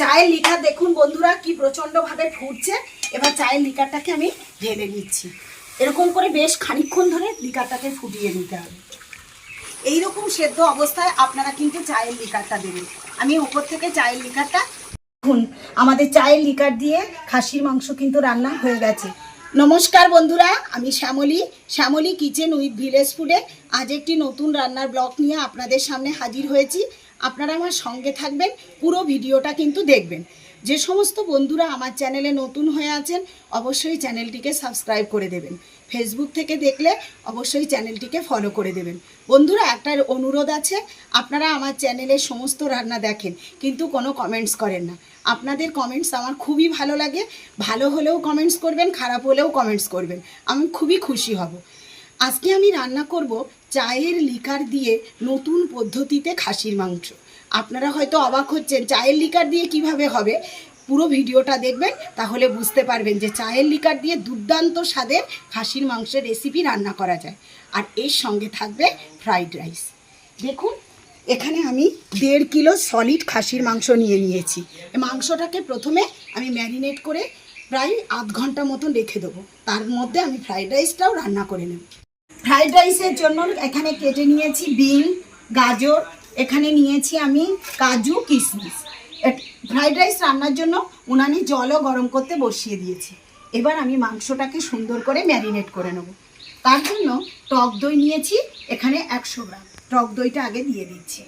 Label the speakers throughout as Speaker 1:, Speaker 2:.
Speaker 1: চায়ের লিকার দেখুন বন্ধুরা, কি প্রচণ্ডভাবে ফুটছে। এবার চায়ের লিকারটাকে আমি ঢেলে নিচ্ছি। এরকম করে বেশ খানিকক্ষণ ধরে লিকারটাকে ফুটিয়ে নিতে হবে। এইরকম সেদ্ধ অবস্থায় আপনারা কিন্তু চায়ের লিকারটা দেবেন। আমি উপর থেকে চায়ের লিকারটা দেখুন, আমাদের চায়ের লিকার দিয়ে খাসির মাংস কিন্তু রান্না হয়ে গেছে। নমস্কার বন্ধুরা, আমি Shyamali. Shyamali kitchen with village ফুডে আজ একটি নতুন রান্নার ব্লগ নিয়ে আপনাদের সামনে হাজির হয়েছি। আপনারা আমার সঙ্গে থাকবেন, পুরো ভিডিওটা কিন্তু দেখবেন। যে সমস্ত বন্ধুরা আমার চ্যানেলে নতুন হয়ে আছেন, অবশ্যই চ্যানেলটিকে সাবস্ক্রাইব করে দেবেন। ফেসবুক থেকে দেখলে অবশ্যই চ্যানেলটিকে ফলো করে দেবেন। বন্ধুরা, একটা অনুরোধ আছে, আপনারা আমার চ্যানেলের সমস্ত রান্না দেখেন, কিন্তু কোনো কমেন্টস করেন না। আপনাদের কমেন্টস আমার খুবই ভালো লাগে, ভালো হলেও কমেন্টস করবেন, খারাপ হলেও কমেন্টস করবেন। আমি খুবই খুশি হব। আজকে আমি রান্না করব চায়ের লিকার দিয়ে নতুন পদ্ধতিতে খাসির মাংস। আপনারা হয়তো অবাক হচ্ছেন, চায়ের লিকার দিয়ে কীভাবে হবে? পুরো ভিডিওটা দেখবেন, তাহলে বুঝতে পারবেন যে চায়ের লিকার দিয়ে দুর্দান্ত স্বাদের খাসির মাংসের রেসিপি রান্না করা যায়। আর এর সঙ্গে থাকবে ফ্রাইড রাইস দেখুন, এখানে আমি দেড় কিলো সলিড খাসির মাংস নিয়ে নিয়েছি। মাংসটাকে প্রথমে আমি ম্যারিনেট করে প্রায় আধ ঘণ্টা মতন রেখে দেবো। তার মধ্যে আমি ফ্রাইড রাইসটাও রান্না করে নেব। ফ্রাইড রাইসের জন্য এখানে কেটে নিয়েছি বিন, গাজর, এখানে নিয়েছি আমি কাজু, কিশমিশ। ফ্রাইড রাইস রান্নার জন্য উনানি জলও গরম করতে বসিয়ে দিয়েছি। এবার আমি মাংসটাকে সুন্দর করে ম্যারিনেট করে নেব। তার জন্য টক দই নিয়েছি, এখানে একশো গ্রাম। টক দইটা আগে দিয়ে দিচ্ছি।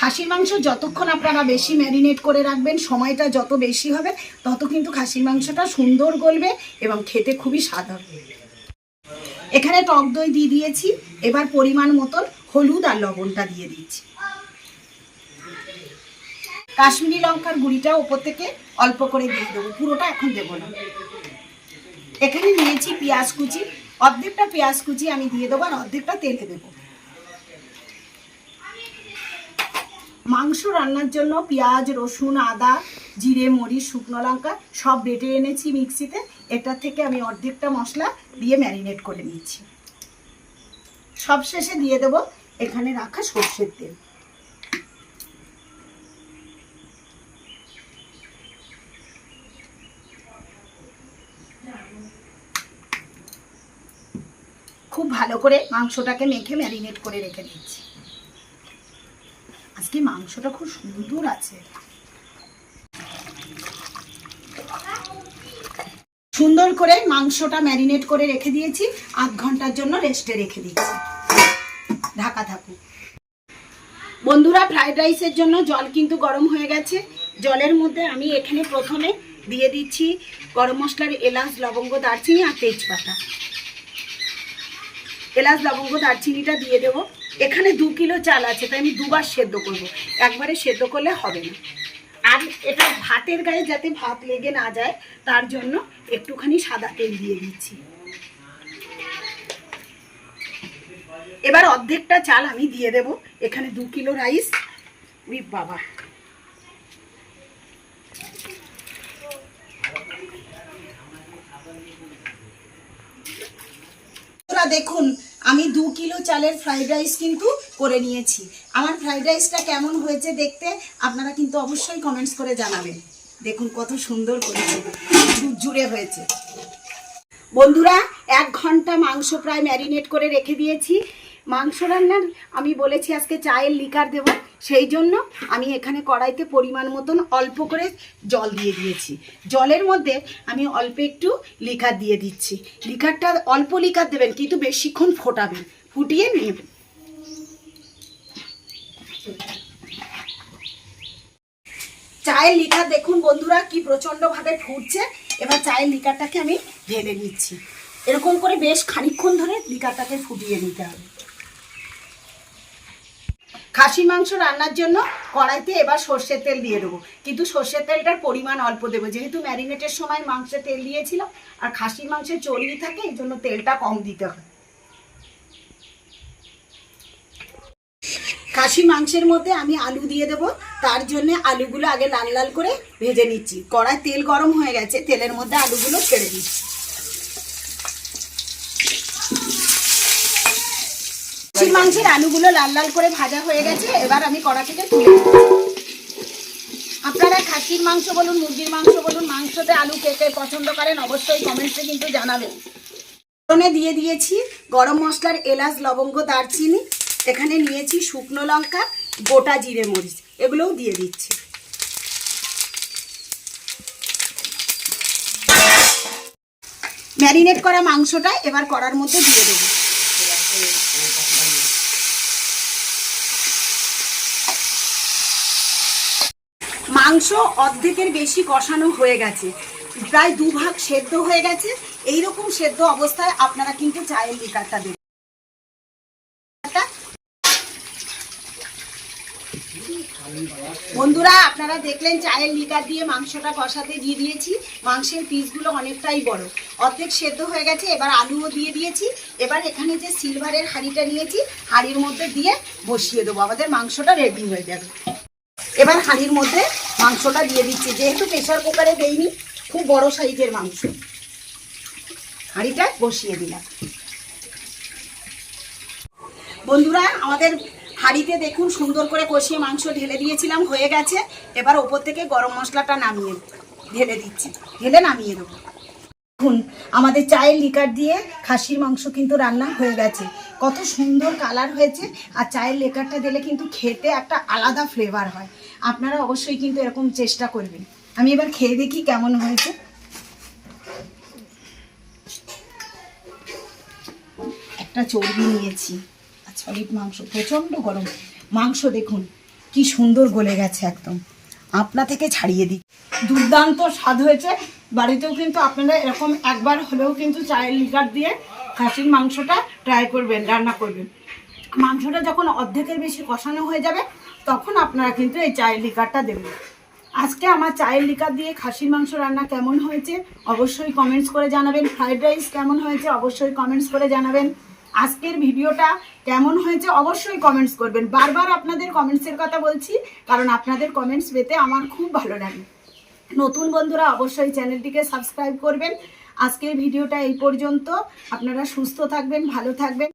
Speaker 1: খাসির মাংস যতক্ষণ আপনারা বেশি ম্যারিনেট করে রাখবেন, সময়টা যত বেশি হবে, তত কিন্তু খাসির মাংসটা সুন্দর গলবে এবং খেতে খুবই স্বাদ হবে। এখানে টক দই দিয়ে দিয়েছি, এবার পরিমাণ মতন হলুদ আর লবণটা দিয়ে দিচ্ছি। কাশ্মীরি লঙ্কার গুঁড়িটা ওপর থেকে অল্প করে দিয়ে দেবো, পুরোটা এখন দেবো না। এখানে নিয়েছি পেঁয়াজ কুচি, অর্ধেকটা পেঁয়াজ কুচি আমি দিয়ে দেবো আর অর্ধেকটা তেলে দেবো। মাংস রান্নার জন্য পেঁয়াজ, রসুন, আদা, জিরে, মরিচ, শুকনো লঙ্কা সব বেটে এনেছি মিক্সিতে। এটার থেকে আমি অর্ধেকটা মশলা দিয়ে ম্যারিনেট করে নিয়েছি। সব শেষে দিয়ে দেব এখানে রাখা সর্ষের তেল। খুব ভালো করে মাংসটাকে মেখে ম্যারিনেট করে রেখে দিচ্ছি আজকে মাংসটা খুব সুন্দর আছে। সুন্দর করে মাংসটা ম্যারিনেট করে রেখে দিয়েছি। আধ ঘণ্টার জন্য রেস্টে রেখে দিচ্ছি। ঢাকা থাকুক। বন্ধুরা, ফ্রাইড রাইসের জন্য জল কিন্তু গরম হয়ে গেছে। জলের মধ্যে আমি এখানে প্রথমে দিয়ে দিচ্ছি গরম মশলার এলাচ, লবঙ্গ, দারচিনি আর তেজপাতা। এলাচ, লবঙ্গ, দারচিনিটা দিয়ে দেবো। এখানে দু কিলো চাল আছে, তাই আমি দুবার সেদ্ধ করব। একবারে সেদ্ধ করলে হবে না। আর এটা ভাতের গায়ে যাতে ভাত লেগে না যায়, তার জন্য একটুখানি সাদা তেল দিয়ে দিচ্ছি। এবার অর্ধেকটা চাল আমি দিয়ে দেব। এখানে দু কিলো রাইস বাবা। দেখুন, আমি দু কিলো চালের ফ্রাইড রাইস কিন্তু করে নিয়েছি। আমার ফ্রাইড রাইসটা কেমন হয়েছে দেখতে আপনারা কিন্তু অবশ্যই কমেন্টস করে জানাবেন। দেখুন, কত সুন্দর করেছে জুড়ে হয়েছে। বন্ধুরা, এক ঘণ্টা মাংস প্রায় ম্যারিনেট করে রেখে দিয়েছি। মাংস রান্নার, আমি বলেছি আজকে চায়ের লিকার দেব। সেই জন্য আমি এখানে কড়াইতে পরিমাণ মতন অল্প করে জল দিয়ে দিয়েছি। জলের মধ্যে আমি অল্প একটু লিকার দিয়ে দিচ্ছি। লিকারটা অল্প লিকার দেবেন, কিন্তু বেশিক্ষণ ফোটাবেন। ফুটিয়ে নেবেন চায়ের লিকার দেখুন বন্ধুরা, কি প্রচণ্ডভাবে ফুটছে। এবার চায়ের লিকারটাকে আমি ঢেলে নিচ্ছি। এরকম করে বেশ খানিকক্ষণ ধরে লিকারটাকে ফুটিয়ে নিতে হবে। খাসি মাংস রান্নার জন্য কড়াইতে এবার সর্ষের তেল দিয়ে দেবো। কিন্তু সর্ষের তেলটার পরিমাণ অল্প দেবো। যেহেতু ম্যারিনেটের সময় মাংসে তেল দিয়েছিলাম, আর খাসির মাংসে চর্বি থাকে, এই জন্য তেলটা কম দিতে হয়। খাসি মাংসের মধ্যে আমি আলু দিয়ে দেবো। তার জন্য আলুগুলো আগে লাল লাল করে ভেজে নিচ্ছি। কড়াই তেল গরম হয়ে গেছে, তেলের মধ্যে আলুগুলো ছেড়ে দিচ্ছি। খাসির মাংসের আলুগুলো লাল লাল করে ভাজা হয়ে গেছে এবার আমি কড়া থেকে তুলে আপনারা খাসির মাংস বলুন মুরগির মাংস বলুন মাংসতে আলু কে কে পছন্দ করেন অবশ্যই কমেন্টসে কিন্তু জানাবেন। ফোড়নে দিয়ে দিয়েছি গরম মশলার এলাচ লবঙ্গ দারচিনি। এখানে নিয়েছি শুকনো লঙ্কা গোটা জিরে মরিচ এগুলোও দিয়ে দিচ্ছি। ম্যারিনেট করা মাংসটা এবার কড়ার মধ্যে দিয়ে দেবো। মাংস অর্ধেকের বেশি কষানো হয়ে গেছে। প্রায় দুভাগ সেদ্ধ হয়ে গেছে। এই রকম সেদ্ধ অবস্থায় আপনারা কিন্তু চায়ের লিকারটা দেবেন। বন্ধুরা, আপনারা দেখলেন চায়ের লিকার দিয়ে মাংসটা কষাতে দিয়ে দিয়েছি। মাংসের পিসগুলো অনেকটাই বড়। অর্ধেক সেদ্ধ হয়ে গেছে, এবার আলুও দিয়ে দিয়েছি। এবার এখানে যে সিলভারের হাঁড়িটা নিয়েছি, হাঁড়ির মধ্যে দিয়ে বসিয়ে দেবো। আমাদের মাংসটা রেডি হয়ে যাবে। এবার হাঁড়ির মধ্যে মাংসটা দিয়ে দিচ্ছি। যেহেতু প্রেশার কুকারে দেইনি, খুব বড় সাইজের মাংস। হাঁড়িটা বসিয়ে দিলাম। বন্ধুরা, আমাদের হাঁড়িতে দেখুন সুন্দর করে কষিয়ে মাংস ঢেলে দিয়েছিলাম, হয়ে গেছে। এবার ওপর থেকে গরম মশলাটা নামিয়ে ঢেলে দিচ্ছি। ঢেলে নামিয়ে দেবো। দেখুন, আমাদের চায়ের লিকার দিয়ে খাসির মাংস কিন্তু রান্না হয়ে গেছে। কত সুন্দর কালার হয়েছে আর চায়ের লিকারটা দিলে কিন্তু খেতে একটা আলাদা ফ্লেভার হয়। আপনারা অবশ্যই কিন্তু এরকম চেষ্টা করবেন। আমি এবার খেয়ে দেখি কেমন হয়েছে। একটা চর্বি নিয়েছি। আর সলিড মাংস প্রচণ্ড গরম। মাংস দেখুন, কি সুন্দর গলে গেছে একদম। আপনা থেকে ছাড়িয়ে দিই। দুর্দান্ত স্বাদ হয়েছে। বাড়িতেও কিন্তু আপনারা এরকম একবার হলেও কিন্তু চায়ের লিকার দিয়ে খাসির মাংসটা ট্রাই করবেন, রান্না করবেন। মাংসটা যখন অর্ধেকের বেশি কষানো হয়ে যাবে, তখন আপনারা কিন্তু এই চায়ের লিকারটা দেবেন। আজকে আমার চায়ের লিকার দিয়ে খাসির মাংস রান্না কেমন হয়েছে, অবশ্যই কমেন্টস করে জানাবেন। ফ্রাইড রাইস কেমন হয়েছে, অবশ্যই কমেন্টস করে জানাবেন। আজকের ভিডিওটা কেমন হয়েছে অবশ্যই কমেন্টস করবেন। বারবার আপনাদের কমেন্টসের কথা বলছি, কারণ আপনাদের কমেন্টস পেতে আমার খুব ভালো লাগে। নতুন বন্ধুরা অবশ্যই চ্যানেলটিকে সাবস্ক্রাইব করবেন। আজকের ভিডিওটা এই পর্যন্ত। আপনারা সুস্থ থাকবেন, ভালো থাকবেন।